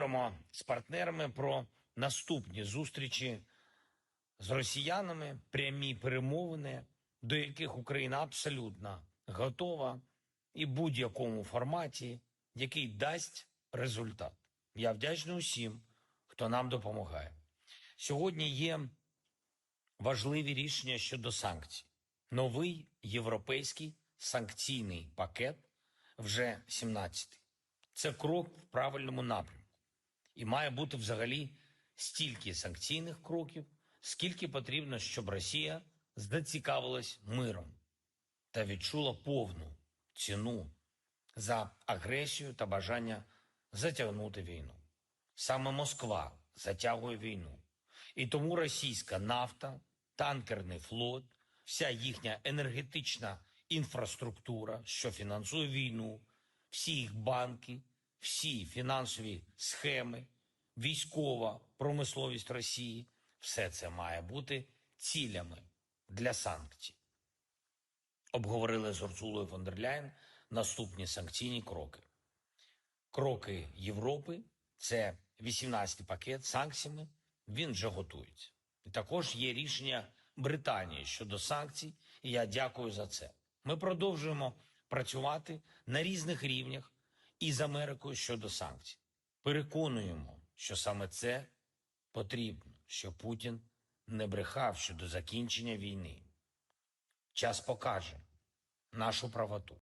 говоримо з партнерами про наступні зустрічі з росіянами, прямі перемовини, до яких Україна абсолютно готова, і будь-якому форматі, який дасть результат. Я вдячний усім, хто нам допомагає. Сьогодні є важливі рішення щодо санкцій. Новий європейський санкційний пакет вже 17-й. Це крок в правильному напрямку. І має бути взагалі стільки санкційних кроків, скільки потрібно, щоб Росія зацікавилась миром та відчула повну ціну за агресію та бажання затягнути війну. Саме Москва затягує війну. І тому російська нафта, танкерний флот, вся їхня енергетична інфраструктура, що фінансує війну, всі їх банки, всі фінансові схеми, військова промисловість Росії все це має бути цілями для санкцій. Обговорили з Урсулою фон дер Ляєн наступні санкційні кроки. Кроки Європи це 18-й пакет санкціями. Він вже готується. І також є рішення Британії щодо санкцій, і я дякую за це. Ми продовжуємо працювати на різних рівнях із Америкою щодо санкцій. Переконуємо, що саме це потрібно, що Путін не брехав щодо закінчення війни. Час покаже нашу правоту.